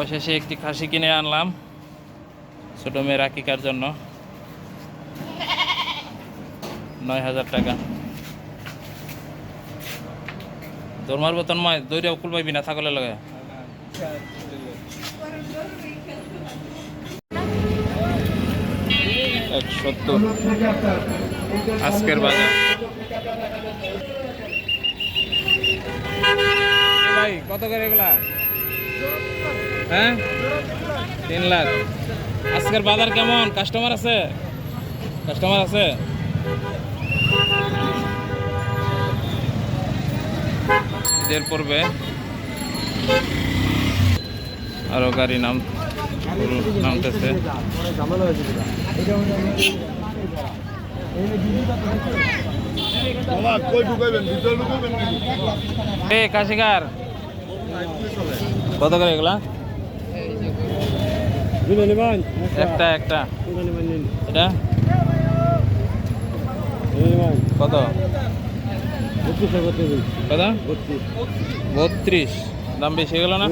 অবশেষে একটি খাসি কিনে আনলাম। ছোট মেয়ে রাকিকার জন্য। নয় হাজার টাকা। দরমার বতন ময় দৈরে উকুল পাইবি না থাকলে লগে। আজকের বাজার। ভাই, কত করে এগুলা? হ্যাঁ? তিন লাখ। আজকের বাজার কেমন? কাস্টমার আছে? কাস্টমার আছে? ঈদের পূর্বে আরও গাড়ি নাম নামতেছে। কাশিকার কত করে এগুলা? একটা একটা। এটা? কত? কত? বত্রিশ। দাম বেশি গেল না?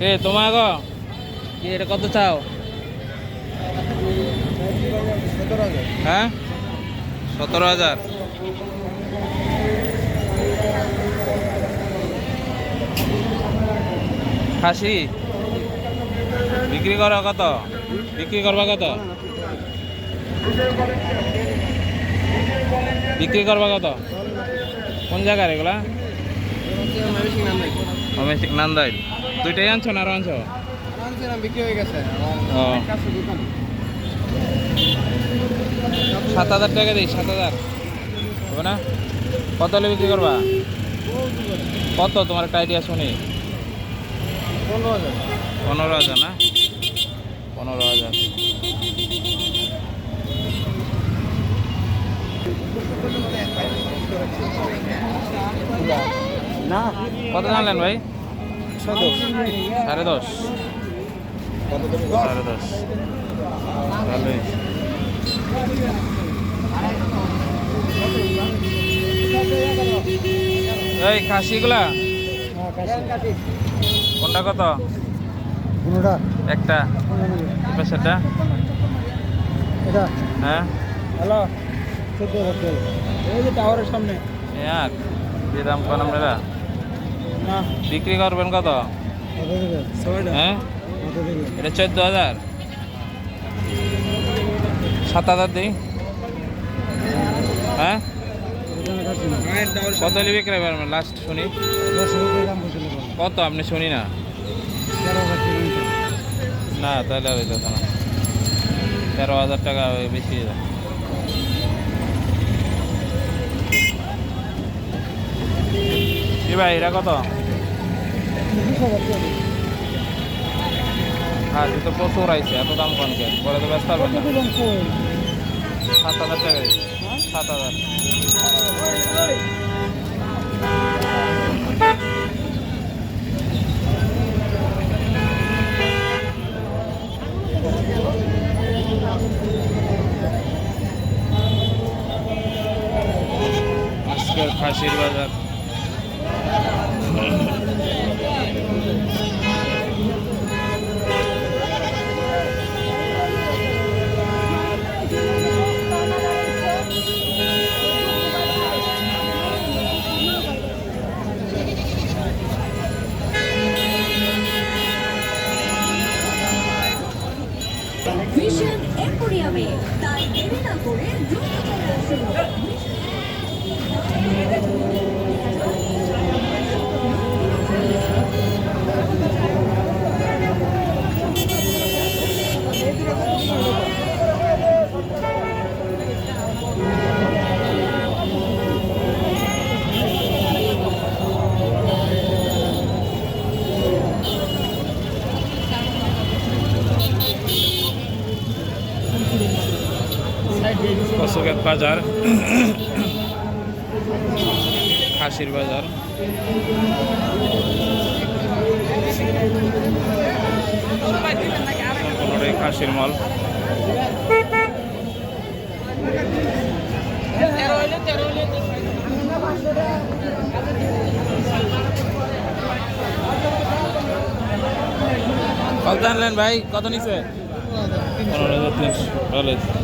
এ তোমার কি এটা কত চাও? হ্যাঁ? সতেরো হাজার। খাসি? বিক্রি করো কত? বিক্রি করবা কত? বিক্রি করবা কত? কোন জায়গার এগুলা? নান্দাইল দুইটাই আনছো না আরও আনছো? বিক্রি হয়ে গেছে সাত হাজার টাকা দিই সাত হাজার। হবে না? কত হলে বিক্রি করবা? কত? তোমার একটা আইডিয়া শুনি। পনেরো হাজার। পনেরো হাজার না? পনেরো হাজার। না। কত জানলেন ভাই? সাড়ে দশ। সাড়ে দশ। ভালোই এই খাসিগুলা কোনটা কত? একটা। এটা? হ্যাঁ? হ্যালো? এই যে টাওয়ারের সামনে। এক যে দাম কন বিক্রি করবেন কত? হ্যাঁ? এটা চোদ্দ হাজার। সাত হাজার দিই। হ্যাঁ? কত করবেন লাস্ট শুনি। নেব কত? আপনি শুনি না। না, তাহলে হইতো না। তেরো হাজার টাকা ওই বেশি। ভাই, এটা কত? হ্যাঁ তো প্রচুর আইছে এত দাম কম কে পরে তো ব্যস্ত কই সাত হাজার টাকা দিই সাত হাজার। আজকের খাসির বাজার। কসুকের বাজার। খাসির বাজার। খাসির মল। কত আনলেন ভাই? কত নিছে? পনেরো হাজার তিনশো।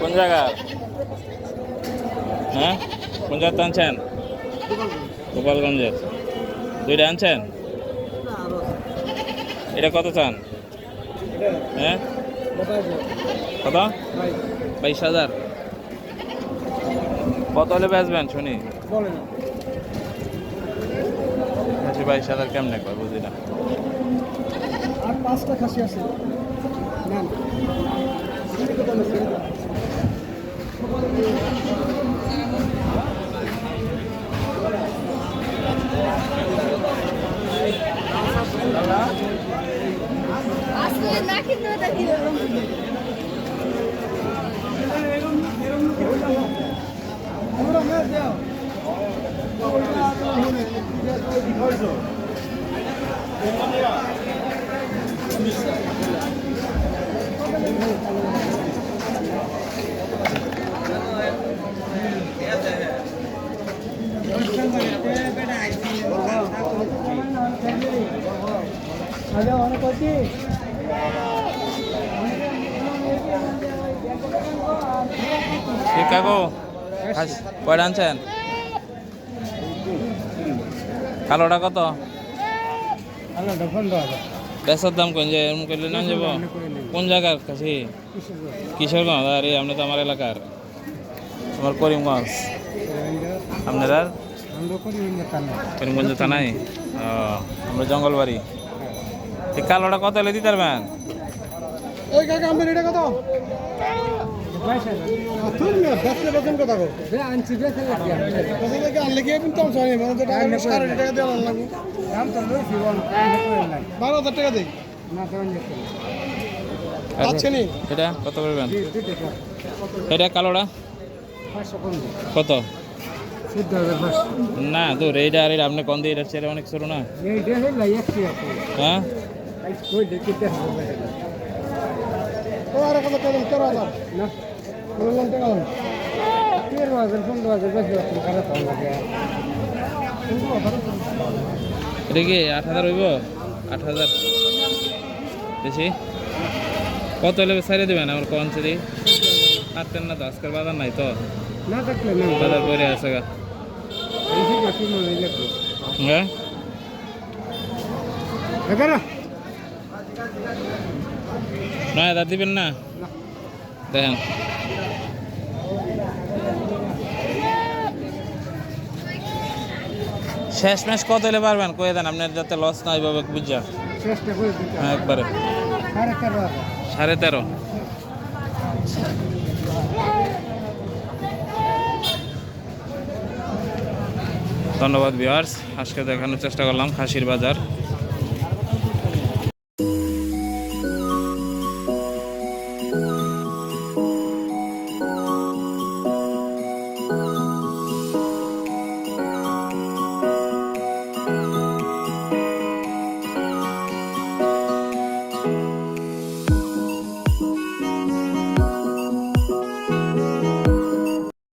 কোন জায়গা? হ্যাঁ? কোন জায়গাতে আনছেন? গোপালগঞ্জের দুইটা আনছেন? এটা কত চান? হ্যাঁ? কত? বাইশ হাজার। কত হলে বেচবেন, শুনি? বলেন বলছি বাইশ হাজার কেমনে কয়? বুঝি না। পাঁচটা খাসি আছে। আসলে না কিন্তু এটা কি হলো? আমরা মেয়ে দেও। আরে অনেক কাকু কয়টা আনছেন কালোটা কত বেচার দাম কোন যে এরকম করলে না যাব কোন জায়গার কাছে কিশোরগঞ্জ আরে আপনি তো আমার এলাকার আমার করিমগঞ্জ আপনারা করিমগঞ্জ থানায় ও আমরা জঙ্গলবাড়ি এই কালোটা কত হলে দিতে পারবেন? মানে বারো হাজার টাকা দেই। না আচ্ছা এটা কত করবেন এটা কালোটা? কত? না তো এইটা আর আপনি কম দিয়ে এটা ছেড়ে অনেক ছোট না। এইটা হবে তেরো হাজার। না। বললাম টাকা তেরো হাজার পনেরো হাজার বেশি আপনি খারাপ হওয়া লাগে। এটা কি আট হাজার হইব? আট হাজার। বেশি? কত হলে সাইডে দেবেন আমার কন দিই কাটতেন না তো আজকের বাজার নাই তো। না থাকলে না। বাজার পরে আছে গা। হ্যাঁ? নয় হাজার দিবেন না? দেখেন। শেষ ম্যাচ কত হলে পারবেন? কয়ে দেন আপনার যাতে লস না ওইভাবে বুঝা। হ্যাঁ একবারে। সাড়ে তেরো ধন্যবাদ ভিওয়ার্স আজকে দেখানোর চেষ্টা করলাম খাসির বাজার।